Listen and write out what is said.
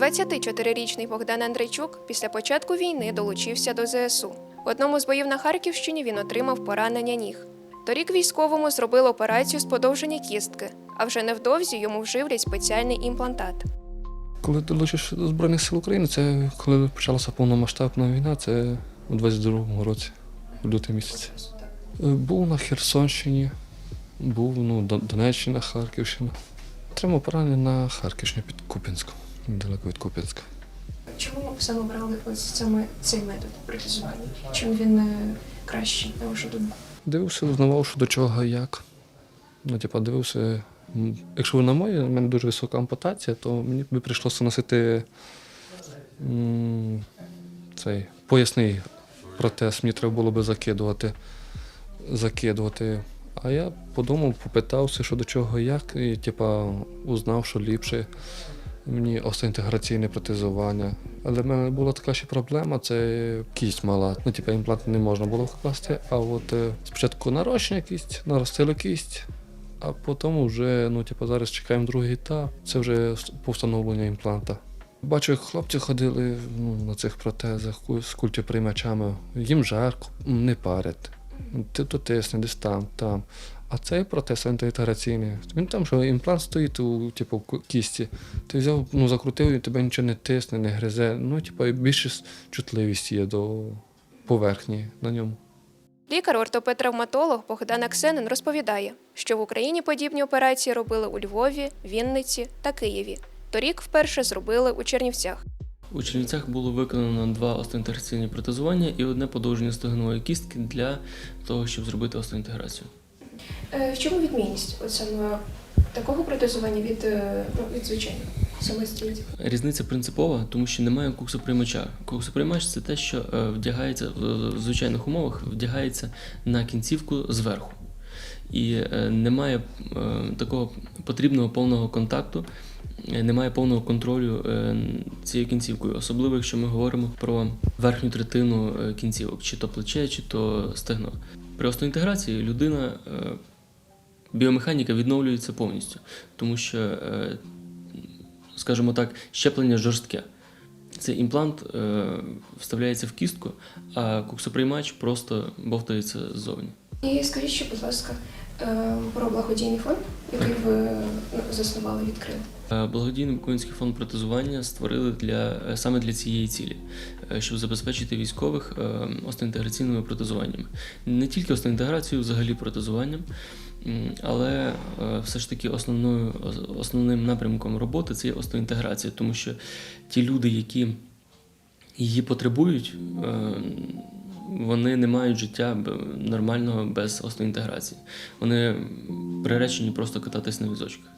24-річний Богдан Андрейчук після початку війни долучився до ЗСУ. В одному з боїв на Харківщині він отримав поранення ніг. Торік військовому зробили операцію з подовження кістки, а вже невдовзі йому вживлять спеціальний імплантат. Коли долучився до Збройних сил України, це коли почалася повномасштабна війна, це у 22-му році, у лютий місяць. Е, Був на Херсонщині, був ну, Дон- Донеччина, Харківщина. Отримав поранення на Харківщині під Куп'янськом, недалеко від Куп'янська. Чому саме обрали ось саме цей метод протезування? Чим він е, кращий, на вашу думку? Дивився, узнавав, що до чого, як. Ну, типа, дивився. Якщо на моє, в мене дуже висока ампутація, то мені би прийшлося носити м, цей поясний протез, мені треба було би закидувати. закидувати. А я подумав, попитався, що до чого, як, і типа, узнав, що ліпше мені остеінтеграційне протезування. Але в мене була така ще проблема, це кість мала. Ну, типу, імплант не можна було вкласти, а от е, спочатку нарощення кість, наростили кість, а потім вже, ну, типу, зараз чекаємо другий етап, це вже по встановленню імпланта. Бачу, як хлопці ходили ну, на цих протезах з культоприймачами. Їм жарко, не парять. Ти то тисне, десь там, там. А цей протез антиінтеграційний, він там, що імплант стоїть у типу, кісті. Ти взяв, ну, закрутив, і тебе нічого не тисне, не гризе. Ну, типу, більше чутливість є до поверхні на ньому. Лікар-ортопед-травматолог Богдан Аксенин розповідає, що в Україні подібні операції робили у Львові, Вінниці та Києві. Торік вперше зробили у Чернівцях. У Чернівцях було виконано два остеінтеграційні протезування і одне подовження стегнової кістки для того, щоб зробити остеінтеграцію. Е, В чому відмінність от саме такого протезування від, е, ну, від звичайного? Різниця принципова, тому що немає куксоприймача. Куксоприймач це те, що е, вдягається в звичайних умовах, вдягається на кінцівку зверху. І немає такого потрібного повного контакту, немає повного контролю цією кінцівкою, особливо якщо ми говоримо про верхню третину кінцівок, чи то плече, чи то стегно. При остеоінтеграції людина, е, біомеханіка відновлюється повністю, тому що е, скажімо так, щеплення жорстке. Цей імплант е, вставляється в кістку, а куксоприймач просто бовтається ззовні. І скажіть ще, будь ласка, про благодійний фонд, який ви ну, заснували, відкрили. Е, Благодійний Буковинський фонд протезування створили для е, саме для цієї цілі, е, щоб забезпечити військових е, остеінтеграційними протезуваннями. Не тільки остеінтеграцією, взагалі протезуванням, але е, все ж таки основною, основним напрямком роботи це є остеінтеграція, тому що ті люди, які її потребують, е, вони не мають життя нормального без остеінтеграції. Вони приречені просто кататись на візочках.